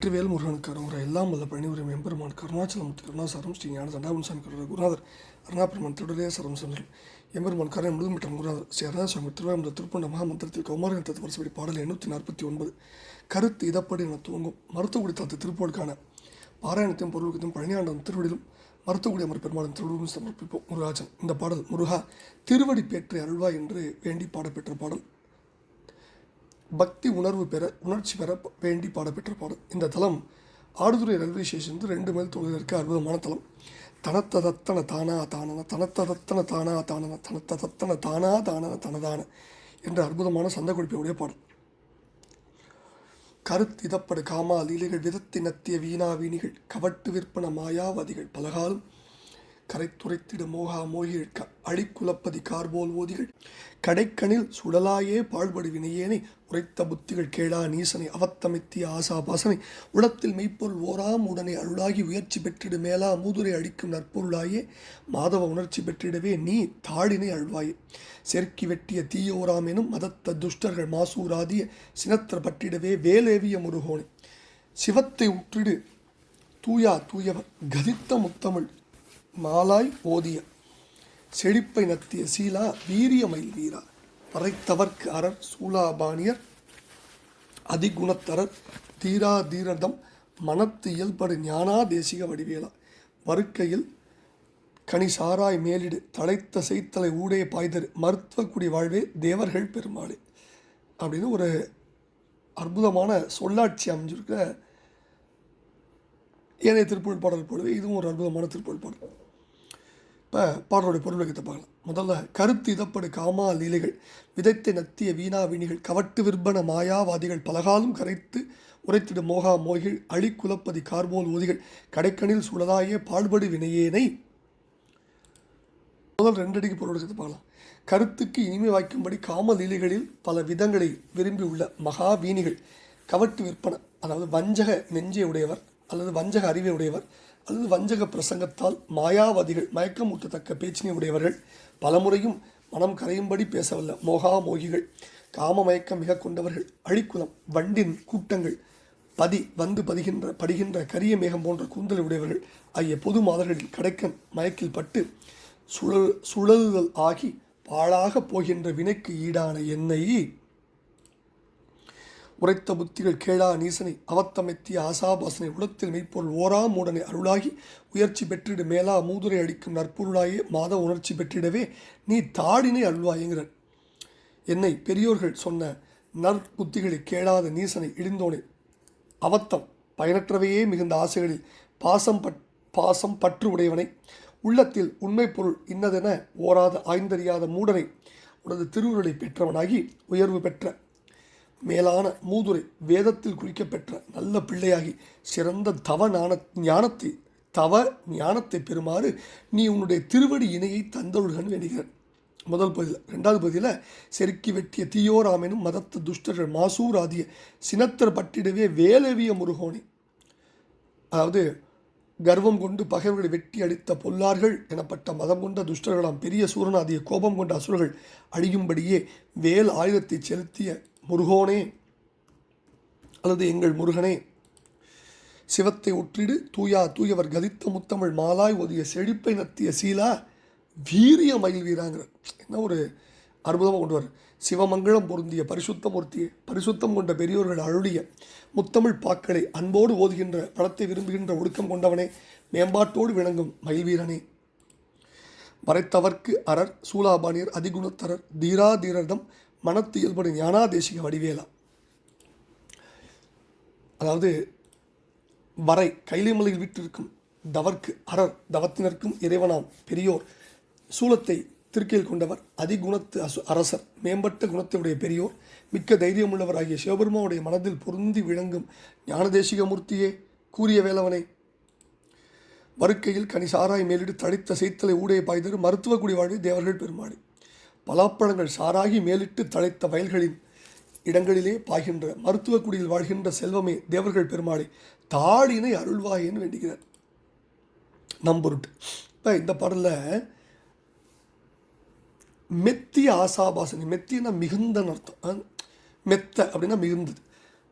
வெற்றிவேல் முருகனுக்கு அரோகரா எல்லாம் வல்ல உரிமை எம்பெருமான் கருணாச்சலமூர்த்தி கருணாசாரம் ஸ்ரீ ஞான தண்டாபுன்சாமி கருணர் குருநாதர் அருணாபெருமான் திருடரே சரம் சென்றல் எம்பெருமான் கரை முழுதுமற்றம் குருநாதர் ஸ்ரீ அருணாசாமி திருவாரூர் திருப்பண்ட மகாமந்திரத்தில் கௌமாரன் தத்து வருஷப்படி பாடல் எண்ணூற்றி நாற்பத்தி ஒன்பது கருத்து இதப்படி என துவங்கும் மருத்துவக்குடி தத்து திருப்போருக்கான பாராயணத்தையும் பொருளுக்கத்தையும் பழனியாண்டம் திருவடியிலும் மருத்துவக்குடி அமர் பெருமாளும் திருவடியும் சமர்ப்பிப்போம் முருகாஜன். இந்த பாடல் முருகா திருவடி பேற்று அருள்வா என்று வேண்டி பாடப்பெற்ற பாடல். பக்தி உணர்வு பெற உணர்ச்சி பெற வேண்டி பாடப்பெற்ற பாடல். இந்த தலம் ஆடுதுறை ரயில்வே ஸ்டேஷன் ரெண்டு மைல் தொலைவில் இருக்க அற்புதமான தலம். தனத்ததத்தன தானா தானன தனத்ததத்தன தானா தானன தனத்ததத்தன தானா தானன தனதான என்ற அற்புதமான சந்த குறிப்பையுடைய பாடல். கருத்திதப்படு காமா லீலைகள் விதத்தி நத்திய வீணா வீணிகள் கவட்டு விற்பன மாயாவதிகள் பலகாலம் கரைத்துரைத்திட மோகா மோகிகள் க அழிக்குலப்பதி கார்போல் ஓதிகள். கடைக்கணில் சுடலாயே பாழ்படுவினையேனை உரைத்த புத்திகள் கேளா நீசனை அவத்தமித்திய ஆசா பாசனை உளத்தில் மெய்ப்பொருள் ஓராம் உடனே அருளாகி உயர்ச்சி பெற்றிடு மேலா மூதுரை அடிக்கும் நற்பொருளாயே. மாதவ உணர்ச்சி பெற்றிடவே நீ தாழினை அழுவாயே செருக்கி வெட்டிய தீயோராம் எனும் மதத்த துஷ்டர்கள் மாசூராதிய சினத்திர பற்றிடவே வேலேவிய முருகோனை. சிவத்தை உற்றிடு தூயா தூயவர் கதித்த முத்தமிழ் மாலாய் போதிய. செழிப்பை நத்திய சீலா வீரியமயில் வீரா. பறைத்தவர்க்கு அறர் சூலாபாணியர் அதிகுணத்தரர் தீரா தீரதம் மனத்து இயல்படு ஞானா தேசிக வடிவேலா. வருக்கையில் கனி சாராய் மேலிடு தலைத்த செய்தலை ஊடே பாய்தரு மருத்துவ குடி வாழ்வே தேவர்கள் பெருமாளே. அப்படின்னு ஒரு அற்புதமான சொல்லாட்சி அமைஞ்சிருக்க ஏனைய திருப்புகழ் பாடல் போலவே இதுவும் ஒரு அற்புதமான திருப்புகழ் பாடல். இப்போ பாடலுடைய பொருள் விளக்கத்தை பார்க்கலாம். முதல்ல கருத்து இதப்படு காமா லீலைகள். விதைத்து நத்திய வீணா வீணிகள் கவட்டு விற்பன மாயாவாதிகள். பலகாலம் கரைத்து உரைத்திடும் மோகா மோகிகள் அழிக்குலப்பதி கார்போல் ஊதிகள். கடைக்கணில் சுழலாய பாழ்படு வினையேனை. முதல் ரெண்டடிக்கு பொருள் விளக்கத்தை பார்க்கலாம். கருத்துக்கு இனிமை வாய்க்கும்படி காம லீலைகளில் பல விதங்களை விரும்பி உள்ள மகா வீணிகள். கவட்டு விற்பன அதாவது வஞ்சக நெஞ்சை உடையவர் அல்லது வஞ்சக அறிவை உடையவர். அது வஞ்சக பிரசங்கத்தால் மாயாவதிகள் மயக்கமூட்டத்தக்க பேச்சினை உடையவர்கள். பலமுறையும் மனம் கரையும்படி பேசவல்ல மோகா மோகிகள் காம மயக்கம் மிக கொண்டவர்கள். அழிக்குலம் வண்டின் கூட்டங்கள். பதி வந்து பதிகின்ற படிகின்ற கரிய மேகம் போன்ற கூந்தலை உடையவர்கள். ஆகிய பொது மாதர்களில் கடைக்கன் மயக்கில் பட்டு சுழல் சுழலுதல் ஆகி பாழாக போகின்ற வினைக்கு ஈடான எண்ணெய் உரைத்த புத்திகள் கேளா நீசனை அவத்தமைத்திய ஆசாபாசனை உலத்தில் மெய்ப்பொருள் ஓரா மூடனை அருளாகி உயர்ச்சி பெற்றிடு மேலா மூதுரை அடிக்கும் நற்பொருளாயே மாத உணர்ச்சி பெற்றிடவே நீ தாடினை அருள்வாயங்கிறார் என்னை பெரியோர்கள் சொன்ன நற்புத்திகளை கேளாத நீசனை இடிந்தோனே அவத்தம் பயனற்றவையே மிகுந்த ஆசைகளில் பாசம் பட் பாசம் பற்று உடையவனை உள்ளத்தில் உண்மை பொருள் இன்னதென ஓராத ஆய்ந்தறியாத மூடனை உனது திருவுருளை பெற்றவனாகி உயர்வு பெற்ற மேலான மூதுரை வேதத்தில் குறிக்கப்பெற்ற நல்ல பிள்ளையாகி சிறந்த தவ ஞான ஞானத்தை தவ ஞானத்தை பெறுமாறு நீ உன்னுடைய திருவடி இணையை தந்தொழுகன் வேண்டுகிறேன் முதல் பகுதியில் ரெண்டாவது பகுதியில் செருக்கி வெட்டிய தீயோராமெனும் மதத்த துஷ்டர்கள் மாசூர் ஆதிய சினத்தர் பட்டிடவே வேலவிய முருகோனி. அதாவது கர்வம் கொண்டு பகைவர்களை வெட்டி அடித்த பொல்லார்கள் எனப்பட்ட மதம் கொண்ட துஷ்டர்களாம் பெரிய சூரனாதிய கோபம் கொண்ட அசுரர்கள் அழியும்படியே வேல் ஆயுதத்தை செலுத்திய முருகோனே அல்லது எங்கள் முருகனே சிவத்தை ஒற்றிடு தூயா தூயவர் கதித்த முத்தமிழ் மாலாய் ஒதிய செழிப்பை நத்திய சீலா வீரிய மயில் வீராங்கிறார். என்ன ஒரு அற்புதமாக கொண்டு வர சிவமங்கலம் பொருந்திய பரிசுத்தமூர்த்தியை பரிசுத்தம் கொண்ட பெரியோர்கள் அருளிய முத்தமிழ் பாக்களை அன்போடு ஓதுகின்ற பழத்தை விரும்புகின்ற ஒடுக்கம் கொண்டவனே மேம்பாட்டோடு விளங்கும் மயில் வீரனே. மறைத்தவர்க்கு அரர் சூலாபாணியர் அதிகுணத்தரர் தீரா தீரர்தம் மனத்து இயல்படு ஞானாதேசிக வடிவேலா அதாவது வரை கைலிமலையில் வீட்டிற்கும் தவர்க்கு அறர் தவத்தினருக்கும் இறைவனாம் பெரியோர் சூலத்தை திருக்கையில் கொண்டவர் அதிகுணத்து அசு அரசர் மேம்பட்ட குணத்தையுடைய பெரியோர் மிக்க தைரியமுள்ளவர் ஆகிய சிவபெருமாவுடைய மனதில் பொருந்தி விளங்கும் ஞானதேசிக மூர்த்தியே கூறிய வேலவனை. வருக்கையில் கனி சாராய் மேலிட்டு தடித்த செய்தலை ஊடைய பாய்தரு மருத்துவ குடி வாழ்வு தேவர்கள் பெருமாடு பலாப்பழங்கள் சாராகி மேலிட்டு தழைத்த வயல்களின் இடங்களிலே பாய்கின்ற மருத்துவ குடியில் வாழ்கின்ற செல்வமே தேவர்கள் பெருமாளை தாளினை அருள்வாயின்னு வேண்டுகிறார். நம்பொருட்டு இப்போ இந்த பாடலில் மெத்திய ஆசாபாசனை மெத்தியன்னா மிகுந்தன்னு அர்த்தம். மெத்த அப்படின்னா மிகுந்தது.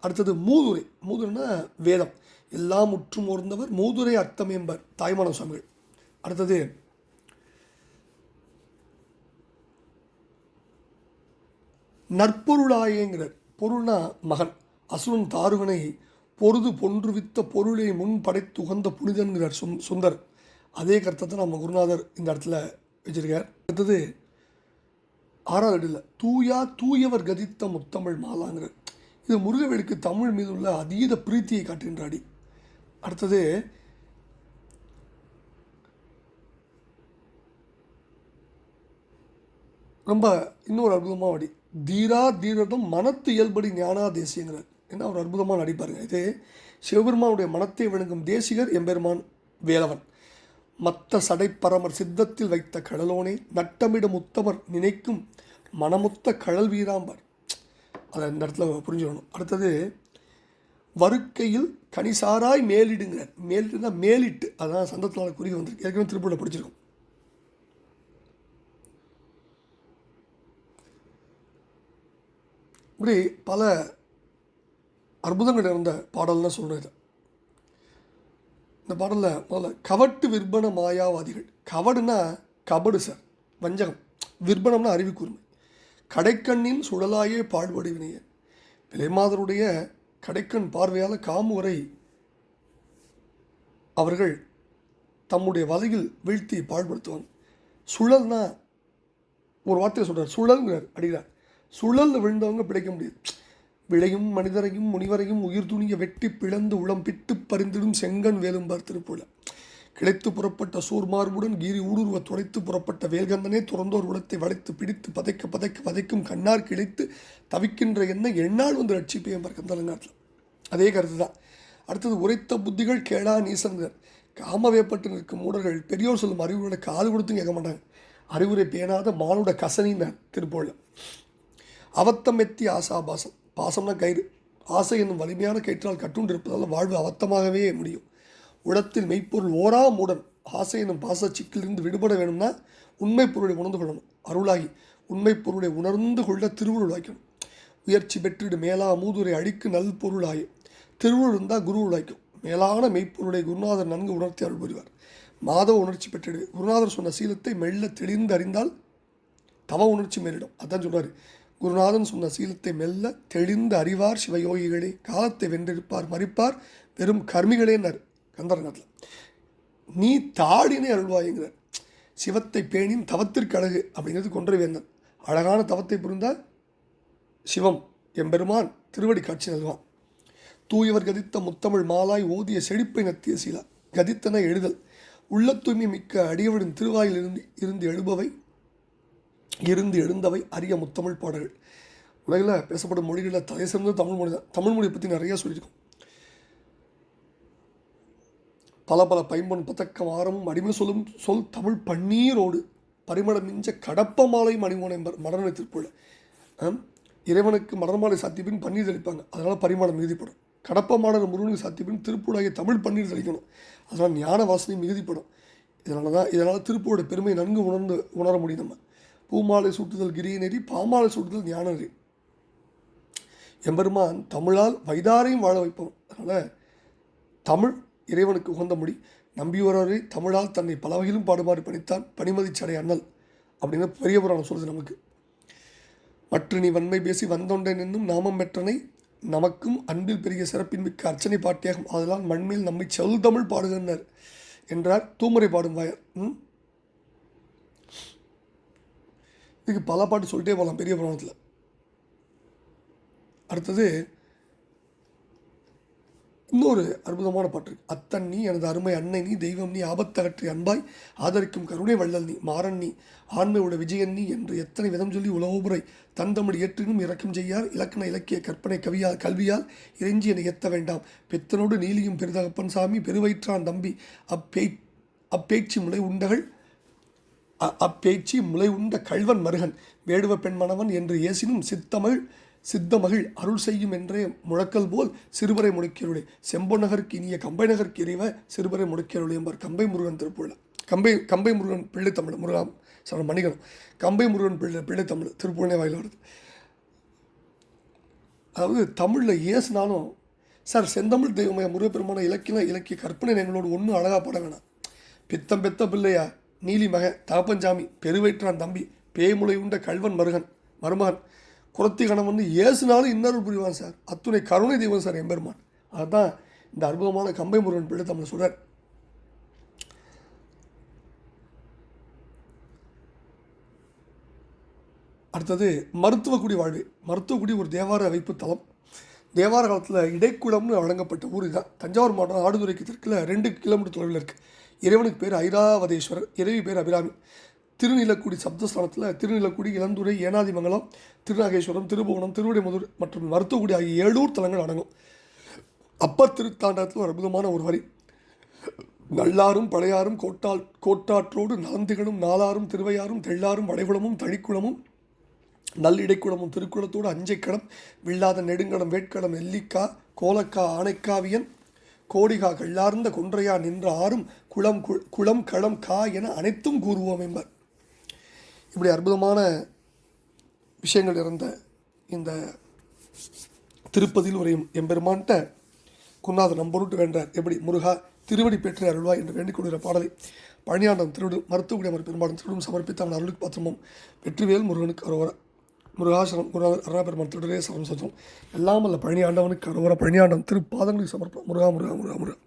அடுத்தது மூதுரை. மூதுரைன்னா வேதம். எல்லாம் முற்றும் ஓர்ந்தவர் மூதுரை அர்த்தம் என்பர் தாய்மான சுவாமிகள். அடுத்தது நற்பொருளாயேங்கிறார். பொருள்னா மகன். அசுரன் தாருகனை பொருது பொன்றுவித்த பொருளை முன் படைத்து உகந்த புனிதன்கிறார் சுந் சுந்தர். அதே கருத்தை நம்ம குருநாதர் இந்த இடத்துல வச்சிருக்கார். அடுத்தது ஆறாவது இடத்துல தூயா தூயவர் கதித்த முத்தமிழ் மாலாங்கிறார். இது முருகவேலுக்கு தமிழ் மீது உள்ள அதீத பிரீத்தியை காட்டுகின்ற அடி. அடுத்தது ரொம்ப இன்னொரு அற்புதமாக அடி. தீரா தீரதம் மனத்து இயல்படி ஞானா தேசியங்கிறார். என்ன ஒரு அற்புதமாக நடிப்பாருங்க இது சிவபெருமானுடைய மனத்தை விளங்கும் தேசிகர் எம்பெருமான் வேலவன். மத்த சடைப்பரமர் சித்தத்தில் வைத்த கடலோனே நட்டமிடும் உத்தமர் நினைக்கும் மனமுத்த கடல் வீராம்பர். அதை இந்த இடத்துல புரிஞ்சுக்கணும். அடுத்தது வருக்கையில் கனிசாராய் மேலிடுங்கிறார். மேலிட்டுனா மேலிட்டு. அதான் சந்தத்தில் குறி வந்திருக்கு. ஏற்கனவே திருப்பூரில் பிடிச்சிருக்கும். இப்படி பல அற்புதங்கள் இருந்த பாடல்னு சொல்கிறேன் இது இந்த பாடலில் முதல்ல கவட்டு விற்பன மாயாவாதிகள். கவடுனா கபடு சார் வஞ்சகம். விற்பனம்னா அறிவிக்கூர்மை. கடைக்கண்ணின் சுழலாயே பாழ்படு வினைய விலைமாதருடைய கடைக்கண் பார்வையால் காமுவரை அவர்கள் தம்முடைய வலையில் வீழ்த்தி பாழ்படுத்துவாங்க. சுழல்னா ஒரு வார்த்தையை சொல்கிறார் சுழல்ங்கிறார் அடிக்கிறார். சுழல் விழுந்தவங்க பிழைக்க முடியாது. விளையும் மனிதரையும் முனிவரையும் உயிர் துணிய வெட்டி பிளந்து உளம் பிட்டு பறிந்திடும் செங்கன் வேலும்பார் பார்த்திருப்போல கிளைத்து புறப்பட்ட சூர்மார்புடன் கீரி ஊடுருவ துடைத்து புறப்பட்ட வேல்கந்தனே துறந்தோர் உலத்தை வளைத்து பிடித்து பதைக்க பதைக்க பதைக்கும் கண்ணார் கிளைத்து தவிக்கின்ற எண்ணம் எண்ணால் வந்து ரட்சிப்பேன் கந்தலங்காட்டில். அதே கருத்து தான் அடுத்தது உரைத்த புத்திகள் கேளா நீசன்கள் காமவேப்பட்டு நிற்கும் மூடர்கள் பெரியோர் சொல்லும் அறிவுரை காது கொடுத்தும் கேட்க மாட்டாங்க. அறிவுரை பேணாத மானோட கசனின்னு திருப்போல. அவத்தம் எத்தி ஆசாபாசம் பாசம்னா கயிறு. ஆசை என்னும் வலிமையான கயிற்றால் கட்டுண்டு இருப்பதால் வாழ்வு அவத்தமாகவே முடியும். உடத்தில் மெய்ப்பொருள் ஓரா மூடன். ஆசை என்னும் பாச சிக்கிலிருந்து விடுபட வேணும்னா உண்மை பொருளை உணர்ந்து கொள்ளணும். அருளாகி உண்மை பொருளை உணர்ந்து கொள்ள திருவுருள் வாய்க்கணும். உயர்ச்சி பெற்றிடு மேலா மூதுரை அழிக்கு நல் பொருளாய். திருவுருள் இருந்தால் குரு உழைக்கும் மேலான மெய்ப்பொருளை குருநாதர் நன்கு உணர்த்தி அருள் புரிவார். மாதவ உணர்ச்சி பெற்றிடு. குருநாதர் சொன்ன சீலத்தை மெல்ல தெளிந்து அறிந்தால் தவ உணர்ச்சி மேலிடும். அதான் சொல்கிறார் குருநாதன் சொன்ன சீலத்தை மெல்ல தெளிந்த அறிவார் சிவயோகிகளே காலத்தை வென்றிருப்பார் மறிப்பார் வெறும் கர்மிகளேன்னார் கந்தரங்கத்தில் நீ தாடினை அருள்வாய்ங்கிறார் சிவத்தை பேணின் தவத்திற்கு அழகு அப்படிங்கிறது கொன்றை வேந்தன். அழகான தவத்தை புரிந்தால் சிவம் எம்பெருமான் திருவடி காட்சி நல்வான். தூயவர் கதித்த முத்தமிழ் மாலாய் ஓதிய செழிப்பை நத்திய சீலா. கதித்தன எழுதல். உள்ள தூய்மை மிக்க அடியவரின் திருவாயில் இருந்து இருந்து எழுபவை. இருந்து எழுந்தவை அரிய முத்தமிழ் பாடல்கள். உலகில் பேசப்படும் மொழிகளில் தலை சிறந்த தமிழ் மொழி தான். தமிழ் மொழியை பற்றி நிறையா சொல்லியிருக்கோம். பல பல பைம்பொன் பதக்கம் ஆரமும் அடிமை சொல்லும் சொல் தமிழ் பன்னீரோடு பரிமளம் மிஞ்ச கடப்ப மாலையும் அணிவோன் என்பர் மடனை திருப்புள்ள இறைவனுக்கு மடமாலை சாத்தியப்பின் பன்னீர் தெளிப்பாங்க. அதனால் பரிமாணம் மிகுதிப்படும். கடப்ப மாடல் முருகனுக்கு சாத்தியப்பின் திருப்பூடாகிய தமிழ் பன்னீர் தெளிக்கணும். அதனால் ஞான வாசனை மிகுதிப்படும். இதனால தான் இதனால் திருப்பூரோட பெருமை நன்கு உணர்ந்து உணர முடியும் நம்ம. பூமாலை சூட்டுதல் கிரியநெறி பாமாலை சூட்டுதல் ஞானநெறி எம்பெருமான் தமிழால் வைதாரையும் வாழ வைப்போம் அதனால் தமிழ் இறைவனுக்கு உகந்த மொழி நம்பியுறவரை தமிழால் தன்னை பல வகையிலும் பாடுமாறு பணித்தான். பணிமதிச்சடை அண்ணல் அப்படின்னு பெரிய புராணம் சொல்லுது நமக்கு. மற்ற நீ வன்மை பேசி வந்தொண்டன் என்னும் நாமம் பெற்றனை நமக்கும் அன்பில் பெரிய சிறப்பின் மிக்க அர்ச்சனை பாட்டியாகும். அதனால் மண்மேல் நம்மை செல் தமிழ் பாடுகின்றனர் என்றார் தூமரை பாடும் வாயர். இதுக்கு பல பாட்டு சொல்லிட்டே போகலாம் பெரிய புராணத்தில். அடுத்தது இன்னொரு அற்புதமான பாட்டு இருக்கு. அத்தன் நீ எனது அருமை அன்னை நீ தெய்வம் நீ ஆபத்தகற்றி அன்பாய் ஆதரிக்கும் கருணை வள்ளல் நீ மாறன் நீ ஆண்மையோட விஜயன் நீ என்று எத்தனை விதம் சொல்லி உலகோபுரை தந்தமிழ் ஏற்றினும் இறக்கம் செய்யார். இலக்கண இலக்கிய கற்பனை கவியால் கல்வியால் இறைஞ்சி என எத்த வேண்டாம். பெத்தனோடு நீலியும் பெருதகப்பன் சாமி பெருவயிற்றான் தம்பி அப்பேய் அப்பேச்சு முளை உண்டகள் அ- முளை உண்ட கள்வன் மருகன் வேடுவ பெண்மணவன் என்று ஏசினும் சித்தமிழ் சித்தமகிழ் அருள் செய்யும் என்றே முழக்கல் போல் சிறுவரை முடுக்கியருளே. செம்பொன்னகருக்கு இனிய கம்பை நகருக்கு இறைவ சிறுவரை முடுக்கியருளே என்பார் கம்பை முருகன் திருப்புள்ள. கம்பை கம்பை முருகன் பிள்ளை தமிழ் முருகாம் சார் மணிகனம் கம்பை முருகன் பிள்ளை பிள்ளை தமிழ் திருப்புழனே வாயில் வருது. அதாவது தமிழில் ஏசுனாலும் சார் செந்தமிழ் தெய்வமய முருகப்பெருமான இலக்கிய இலக்கிய கற்பனை எங்களோட ஒன்றும் அழகாக போட வேணாம். பித்தம் பெத்த பிள்ளையா? நீலிமக தகப்பஞ்சாமி பெருவேற்றான் தம்பி பேய்முளை உண்ட கல்வன் மருகன் மருமகன். குரத்தி கணவன் ஏசுனாலும் இன்னொரு புரிவான் சார். அத்துணை கருணை தெய்வம் சார் எம்பெருமான். அதுதான் இந்த அற்புதமான கம்பை முருகன் பிள்ளை தமிழ் சொல்கிறார் அடுத்தது மருத்துவக்குடி வாழ்வு. மருத்துவக்குடி ஒரு தேவார வைப்பு தலம். தேவார காலத்தில் இடைக்குளம்னு வழங்கப்பட்ட ஊர் தான் தஞ்சாவூர் மாவட்டம் ஆடுதுறைக்கு தெற்கில் ரெண்டு கிலோமீட்டர் தொலைவில் இருக்குது இறைவனுக்கு பேர் ஐராவதேஸ்வரர் இறைவி பேர் அபிராமி. திருநிலக்குடி சப்தஸ்தானத்தில் திருநிலக்குடி இளந்துறை ஏனாதிமங்கலம் திருநாகேஸ்வரம் திருபுவனம் திருவிடைமுதூர் மற்றும் மருத்துவக்குடி ஆகிய ஏழூர் தலங்கள் அடங்கும். அப்பர் திருத்தாண்டத்தில் ஒரு அற்புதமான ஒரு வரி நல்லாரும் பழையாரும் கோட்டால் கோட்டாற்றோடு நலந்துகளும் நாளாரும் திருவையாரும் தெள்ளாரும் வடைகுளமும் தழிக்குளமும் நல்லிடைக்குளமும் திருக்குளத்தோடு அஞ்சைக்கடம் வில்லாத நெடுங்கடம் வேட்கடம் எல்லிக்கா கோலக்கா ஆனைக்காவியன் கோடிகா கள்ளார்ந்த கொன்றையா நின்ற ஆறும் குளம் கு- குளம் களம் கா என அனைத்தும் கூறுவோம் என்பார். இப்படி அற்புதமான விஷயங்கள் இருந்த இந்த திருப்பதியில் உரையும் எம்பெருமான்கிட்ட குன்னாத நம்பொருட்டு வேண்டார். எப்படி? முருகா திருவடி பெற்று அருள்வாய் என்று வேண்டிக் கொள்கிற பாடலை பழனியாண்டம் திருவிடு மருத்துவக்குடி அமர் பெருமாடன் திருவிடும் சமர்ப்பித்து அவன் அருளுக்கு பாத்திரமும் வெற்றிவேல் முருகனுக்கு அரோவர முருகாசனம் குருநாதர் அருணா பெருமான் திருடரே சரம் சத்தம் எல்லாம் அல்ல பழனியாண்டவனுக்கு அரோவர பழனியாண்டம் திருப்பாதங்களுக்கு சமர்ப்பம் முருகா முருகா முருகா முருகா.